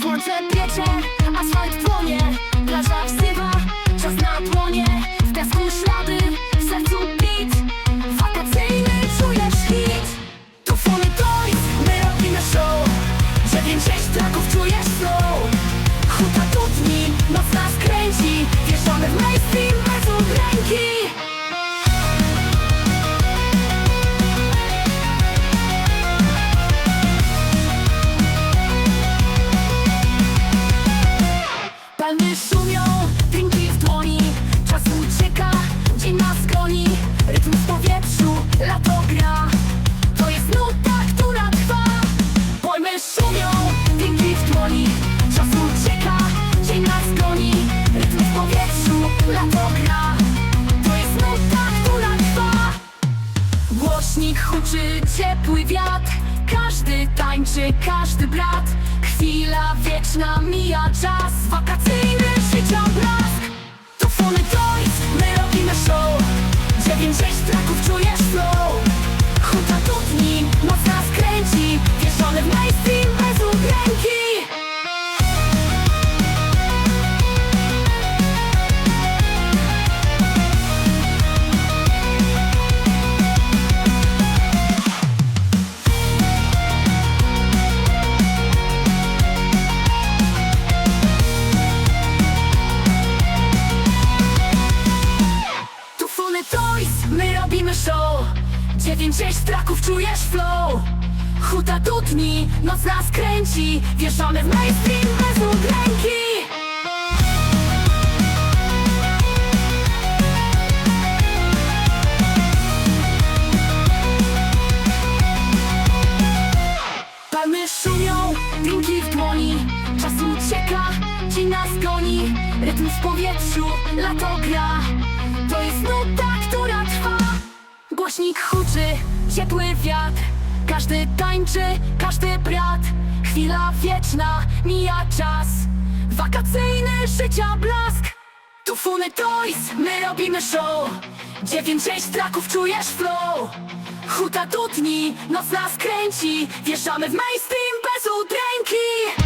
Słońce piecze, asfalt płonie Plaża wzywa, czas na dłonie. W piasku ślady, w sercu bit Wakacyjny czujesz hit. Tu Funny Toys, my robimy show. Dziewięć, sześć traków czujesz flow. Huta tutni, noc nas kręci. Wjeżdżamy w mainstream bez udręki drinki w dłoni Czas ucieka, dzień nas goni. Rytm w powietrzu, lato gra. To jest nuta, która trwa. Pojmy szumią, drinki w dłoni Czas ucieka, dzień nas goni. Rytm w powietrzu, lato gra. To jest nuta, która trwa. Głośnik huczy, ciepły wiatr. Każdy tańczy, każdy brat. Chwila wieczna, mija czas. Wakacyjny Dziewięć, sześć traków czujesz flow. Huta tutni, noc nas kręci Wjeżdżamy w mainstream bez udręki. Palmy szumią, drinki w dłoni Czas ucieka, dzień nas goni Rytm w powietrzu, lato gra Głośnik huczy, ciepły wiatr. Każdy tańczy, każdy brat. Chwila wieczna, mija czas. Wakacyjny życia blask. Tu Funny Toys, my robimy show. Dziewięć, sześć traków czujesz flow. Huta tutni, noc nas kręci. Wjeżdżamy w mainstream bez udręki